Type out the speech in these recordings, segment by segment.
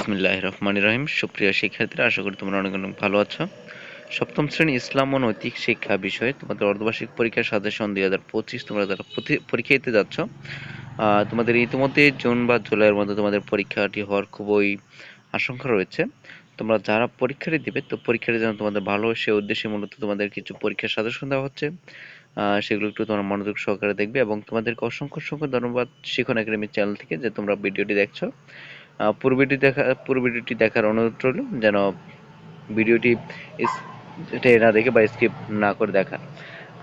বিসমিল্লাহ রহমান রহিম সুপ্রিয় শিক্ষার্থীরা, আশা করি তোমরা অনেক অনেক ভালো আছো। সপ্তম শ্রেণি ইসলাম ও নৈতিক শিক্ষা বিষয়ে তোমাদের অর্ধবার্ষিক পরীক্ষার সাজেশন দুই হাজার পঁচিশ তোমরা যারা পরীক্ষা দিতে যাচ্ছ তোমাদের ইতিমধ্যে জুন বা জুলাইয়ের মধ্যে তোমাদের পরীক্ষাটি হওয়ার খুবই আশঙ্কা রয়েছে। তোমরা যারা পরীক্ষাটি দিবে, তো পরীক্ষাটি যেন তোমাদের ভালো সে উদ্দেশ্যে মূলত তোমাদের কিছু পরীক্ষার সাজেশন দেওয়া হচ্ছে। সেগুলো একটু তোমরা মনোযোগ সহকারে দেখবে এবং তোমাদেরকে অসংখ্য অসংখ্য ধন্যবাদ শিখন একাডেমি চ্যানেল থেকে যে তোমরা ভিডিওটি দেখছ। আহ, পুরো ভিডিও দেখা পুরো ভিডিওটি দেখার অনুরোধ রইল যেন ভিডিওটি না দেখে বা স্কিপ না করে দেখা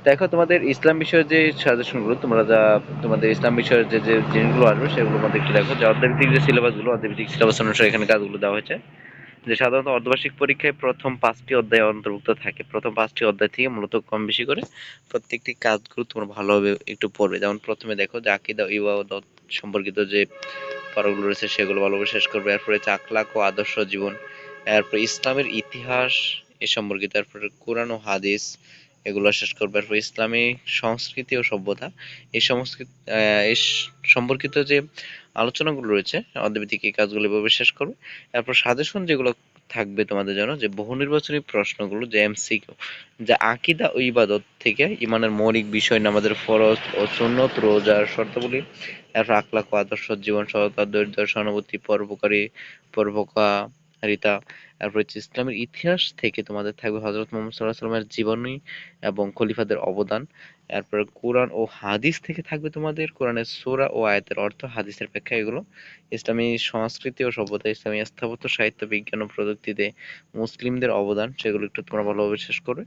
দেখো তোমাদের ইসলাম বিষয়ের যে সাজেশনগুলো তোমরা যা তোমাদের ইসলাম বিষয়ের যে যে জিনিসগুলো আসবে সেগুলো মধ্যে একটু দেখো যে অর্ধভিত্তিক যে সিলেবাসগুলো অর্ধভিত্তিক সিলেবাস অনুসারে এখানে কাজগুলো দেওয়া হয়েছে যে সাধারণত অর্ধবার্ষিক পরীক্ষায় প্রথম পাঁচটি অধ্যায় অন্তর্ভুক্ত থাকে। প্রথম পাঁচটি অধ্যায় থেকে মূলত কম বেশি করে প্রত্যেকটি কাজগুলো তোমরা ভালোভাবে একটু পড়বে। যেমন প্রথমে দেখো যে আকিদা ইবাদত সম্পর্কিত যে পারাগুলো রয়েছে সেগুলো ভালোভাবে শেষ করবে। এরপরে চাকলাক ও আদর্শ জীবন, এরপরে ইসলামের ইতিহাস এ সম্পর্কিত, এরপরে কোরআন ও হাদিস এগুলো শেষ করবে। এরপর ইসলামী সংস্কৃতি ও সভ্যতা এই সংস্কৃতি এই সম্পর্কিত যে আলোচনাগুলো রয়েছে অর্ধভিত্তিক এই কাজগুলো এভাবে শেষ করবে। এরপর সাজেশন যেগুলো থাকবে তোমাদের জন্য যে বহু নির্বাচনী প্রশ্নগুলো, যে এমসিকিউ, যা আকিদা ও ইবাদত থেকে ইমানের মৌলিক বিষয় নামাজের ফরজ ও সুন্নত রোজার শর্তাবলী এরপর আখলাক আদর্শ জীবন সততা দরিদ্র, সহানুভূতি, পরোপকারী, পরোপকারিতা এরপর হচ্ছে ইসলামের ইতিহাস থেকে তোমাদের থাকবে হজরত মোহাম্মদ সাল্লাহ সাল্লামের জীবনী এবং খলিফাদের অবদান। এরপর কোরআন ও হাদিস থেকে থাকবে তোমাদের। কোরআনের সোরা ও আয়াতের অর্থ হাদিসের ব্যাখ্যা এগুলো। ইসলামী সংস্কৃতি ও সভ্যতা, ইসলামী স্থাপত্য, সাহিত্য, বিজ্ঞান ও প্রযুক্তিতে মুসলিমদের অবদান, সেগুলো একটু তোমরা ভালোভাবে শেষ করবে।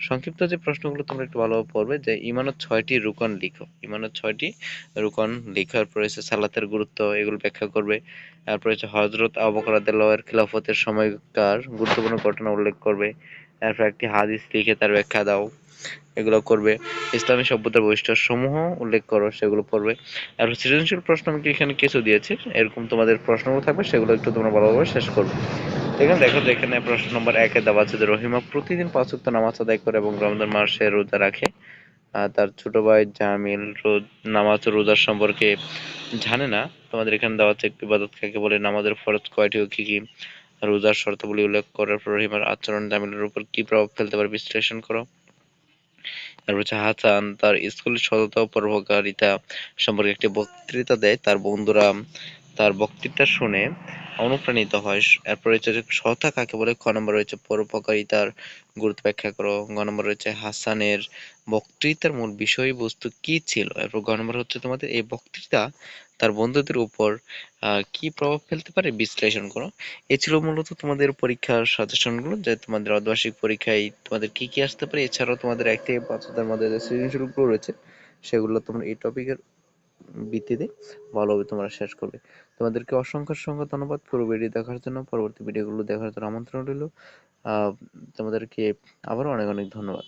সংক্ষিপ্ত যে প্রশ্নগুলো তোমরা একটু ভালোভাবে পড়বে, যে ইমানত ছয়টি রুকন লিখো। ইমানত ছয়টি রুকন লিখার পরে সালাতের গুরুত্ব এগুলো ব্যাখ্যা করবে। তারপরে হচ্ছে হজরত আবু খিলাফতের রাদিয়াল্লাহু আনহুর গুরুত্বপূর্ণ ঘটনা উল্লেখ করবে। এরপর একটি হাদিস লিখে তার ব্যাখ্যা দাও। এগুলো করবে। ইসলামী সভ্যতার বৈশিষ্ট্য সমূহ উল্লেখ করো, সেগুলো পড়বে। এরপর সৃজনশীল প্রশ্ন আমি এখানে কিছু দিয়েছি। এরকম তোমাদের প্রশ্নগুলো থাকবে, সেগুলো একটু তোমরা ভালোভাবে শেষ করবে। এখানে দেখো যে এখানে প্রশ্ন নম্বর একে দেওয়া আছে রহিমা প্রতিদিন পাঁচ ওয়াক্ত নামাজ আদায় করে এবং রমজান মাসে রোজা রাখে। তার ছোট ভাই জামিল রোজ, নামাজ রোজার সম্পর্কে জানে না। তোমাদের এখানে দেওয়া আছে একটি ইবাদত কাকে বলে, নামাজের ফরজ কয়টি ও কি কি। রোজার শর্তাবলী উল্লেখ করার পর রহিমার আচরণ জামিলের উপর কি প্রভাব ফেলতে পারে বিশ্লেষণ করো। তারপর হচ্ছে হাসান, তার স্কুলের সততা পরোপকারিতা সম্পর্কে একটি বক্তৃতা দেয়। তার বন্ধুরা তার বক্তৃতা শুনে অনুপ্রাণিত হয়। এরপর হচ্ছে সততা কাকে বলে? খ নম্বর রয়েছে পরোপকারিতার গুরুত্ব ব্যাখ্যা করো। গ নম্বর রয়েছে হাসানের বক্তৃতার মূল বিষয়বস্তু কি ছিল? এরপর গ নম্বর হচ্ছে তোমাদের এই বক্তৃতা তার বন্ধুদের উপর কি প্রভাব ফেলতে পারে বিশ্লেষণ করো। এ ছিল মূলত তোমাদের পরীক্ষার সাজেশনগুলো যে তোমাদের অর্ধবার্ষিক পরীক্ষায় তোমাদের কি কি আসতে পারে। এছাড়াও তোমাদের এক থেকে পাঁচ হাজার মধ্যে যে সৃজনশীলগুলো রয়েছে, সেগুলো তোমরা এই টপিকের ভিত্তিতে ভালোভাবে তোমরা শেষ করবে। তোমাদেরকে অসংখ্য অসংখ্য ধন্যবাদ পুরো ভিডিও দেখার জন্য। পরবর্তী ভিডিওগুলো দেখার জন্য আমন্ত্রণ রইল। তোমাদেরকে আবারও অনেক অনেক ধন্যবাদ।